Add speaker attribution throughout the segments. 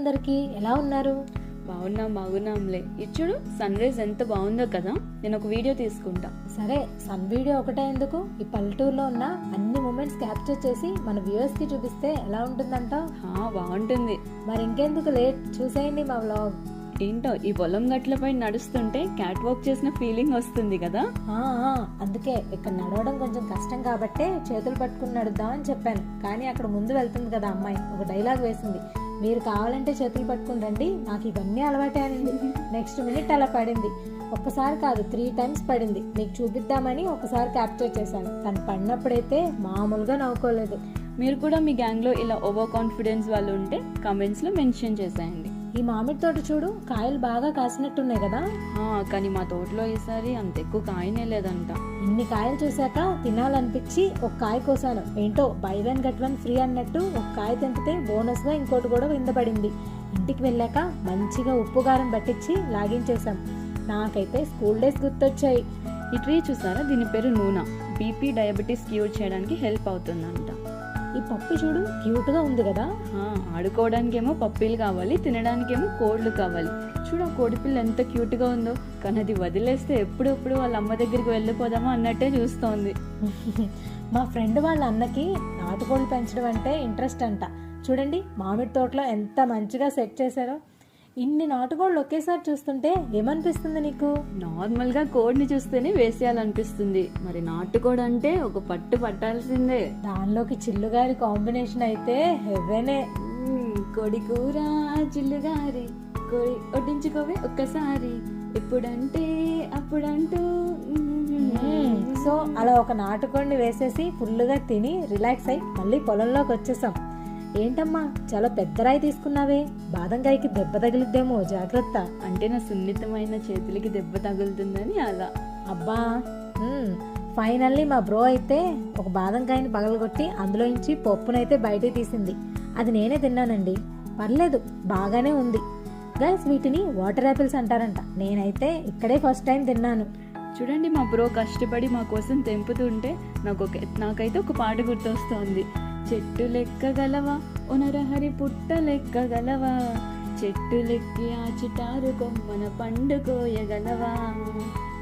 Speaker 1: అందరికీ ఎలా ఉన్నారు?
Speaker 2: బాగున్నాం బాగున్నాంలే. ఇచ్చుడు సన్ రైజ్ ఎంత బాగుందో కదా. నేను ఒక వీడియో తీసుకుంటా.
Speaker 1: సరే సన్ వీడియో ఒకటే ఎందుకు? ఈ పల్లెటూరులో ఉన్న అన్ని మూమెంట్స్ క్యాప్చర్ చేసి మన వ్యూవర్స్కి చూపిస్తే ఎలా ఉంటుందంట?
Speaker 2: బాగుంటుంది.
Speaker 1: మరి ఇంకెందుకు లేట్ చూసేయండి మా వ్లాగ్
Speaker 2: ఏంటో ఈ పొలం గట్లపై నడుస్తుంటే క్యాట్ వాక్ చేసిన ఫీలింగ్ వస్తుంది కదా.
Speaker 1: అందుకే ఇక్కడ నడవడం కొంచెం కష్టం కాబట్టే చేతులు పట్టుకుని నడుద్దాం అని చెప్పాను. కానీ అక్కడ ముందు వెళ్తుంది కదా అమ్మాయి. ఒక డైలాగ్ వేసింది. మీరు కావాలంటే చేతులు పట్టుకుని రండి. నాకు ఇవన్నీ అలవాటే అనింది నెక్స్ట్ మినిట్ అలా పడింది. ఒక్కసారి కాదు త్రీ టైమ్స్ పడింది. మీకు చూపిద్దామని ఒకసారి క్యాప్చర్ చేశాను. తను పడినప్పుడైతే మామూలుగా నవ్వుకోలేదు.
Speaker 2: మీరు కూడా మీ గ్యాంగ్లో ఇలా ఓవర్ కాన్ఫిడెన్స్ వాళ్ళు ఉంటే కమెంట్స్లో మెన్షన్ చేసేయండి.
Speaker 1: ఈ మామిడి తోట చూడు కాయలు బాగా కాసినట్టున్నాయి కదా.
Speaker 2: కానీ మా తోటలో ఈసారి అంత ఎక్కువ కాయనే లేదంట.
Speaker 1: ఇన్ని కాయలు చూశాక తినాలనిపించి ఒక కాయ కోసాను. ఏంటో buy one get one free అన్నట్టు ఒక కాయ తెంపితే బోనస్గా ఇంకోటి కూడా వింద పడింది. ఇంటికి వెళ్ళాక మంచిగా ఉప్పు కారం పట్టించి లాగించేశాం. నాకైతే స్కూల్ డేస్ గుర్తొచ్చాయి.
Speaker 2: ఈ ట్రీ చూసారా? దీని పేరు నూనె. బీపీ డయాబెటీస్ క్యూర్ చేయడానికి హెల్ప్ అవుతుందంట.
Speaker 1: ఈ పప్పు చూడు క్యూట్గా ఉంది కదా.
Speaker 2: ఆడుకోవడానికేమో పప్పీలు కావాలి తినడానికేమో కోళ్ళు కావాలి. చూడు ఆ కోడి పిల్ల ఎంత క్యూట్గా ఉందో. కానీ అది వదిలేస్తే ఎప్పుడెప్పుడు వాళ్ళ అమ్మ దగ్గరికి వెళ్ళిపోదామా అన్నట్టే చూస్తోంది.
Speaker 1: మా ఫ్రెండ్ వాళ్ళ అన్నకి నాటుకోళ్ళు పెంచడం అంటే ఇంట్రెస్ట్ అంట. చూడండి మామిడి తోటలో ఎంత మంచిగా సెట్ చేశారో. ఇన్ని నాటుకోళ్ళు ఒకేసారి చూస్తుంటే ఏమనిపిస్తుంది నీకు?
Speaker 2: నార్మల్గా కోడిని చూస్తేనే వేసేయాలనిపిస్తుంది. మరి నాటుకోడి అంటే ఒక పట్టు పట్టాల్సిందే.
Speaker 1: దానిలోకి చిల్లుగారి కాంబినేషన్ అయితే హెవెనే.
Speaker 2: కోడి కూర చిల్లుగారి. కోడి వడ్డించుకోవే ఒక్కసారి. ఎప్పుడంటే అప్పుడంటూ.
Speaker 1: సో అలా ఒక నాటుకోడిని వేసేసి ఫుల్గా తిని రిలాక్స్ అయి మళ్ళీ పొలంలోకి వచ్చేసాం. ఏంటమ్మా చాలా పెద్ద రాయి తీసుకున్నావే? బాదంకాయకి దెబ్బ తగిలిద్దేమో జాగ్రత్త.
Speaker 2: అంటే నా సున్నితమైన చేతులకి దెబ్బ తగులుతుందని అలా.
Speaker 1: అబ్బా ఫైనల్లీ మా బ్రో అయితే ఒక బాదంకాయని పగలగొట్టి అందులోంచి పప్పునైతే బయటికి తీసింది. అది నేనే తిన్నానండి. పర్లేదు బాగానే ఉంది. గైస్ వీటిని వాటర్ యాపిల్స్ అంటారంట. నేనైతే ఇక్కడే ఫస్ట్ టైం తిన్నాను.
Speaker 2: చూడండి మా బ్రో కష్టపడి మా కోసం తెంపుతుంటే నాకు ఒక నాకైతే ఒక పాట గుర్తొస్తోంది. చెట్టు లెక్కగలవా ఒనరహరి పుట్ట లెక్కగలవా చెట్టు లెక్కి ఆ చిటారు కొమ్మన పండుకోయగలవా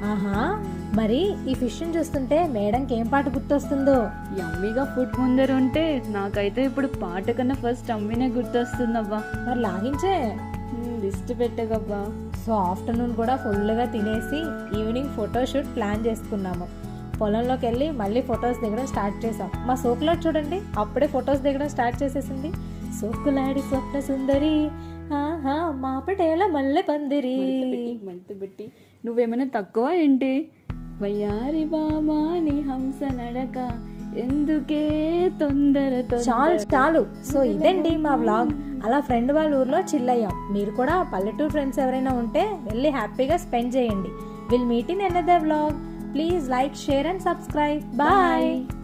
Speaker 1: ఆహా మరి ఈ ఫిష్ని చూస్తుంటే మేడంకి ఏం పాట గుర్తొస్తుందో?
Speaker 2: యమ్మీగా ఫుడ్ ముందర ఉంటే నాకైతే ఇప్పుడు పాట కన్నా ఫస్ట్ అమ్మినే గుర్తొస్తుందబ్బా.
Speaker 1: మరి లాగించే?
Speaker 2: దిష్టి పెట్టగబ్బా.
Speaker 1: సో ఆఫ్టర్నూన్ కూడా ఫుల్గా తినేసి ఈవినింగ్ ఫోటోషూట్ ప్లాన్ చేసుకున్నాము. పొలంలోకి వెళ్ళి మళ్ళీ ఫొటోస్ దిగడం స్టార్ట్ చేసాం మా సోకులో చూడండి అప్పుడే ఫొటోస్ దిగడం స్టార్ట్ చేసేసింది. సోకులాడి స్వప్న సుందరి ఆహా మా పటేల మల్లె పందిరి.
Speaker 2: మడత పెట్టి నువ్వేమైనా తక్కువ ఏంటి? వయ్యారి బామాని హంస నడక ఎందుకే తొందర
Speaker 1: చాలు చాలు. సో ఇదండి మా వ్లాగ్. అలా ఫ్రెండ్ వాళ్ళ ఊర్లో చిల్ అయ్యాం. మీరు కూడా పల్లెటూరు ఫ్రెండ్స్ ఎవరైనా ఉంటే వెళ్ళి హ్యాపీగా స్పెండ్ చేయండి. Will meet in another vlog Please like, share, and subscribe. Bye. Bye.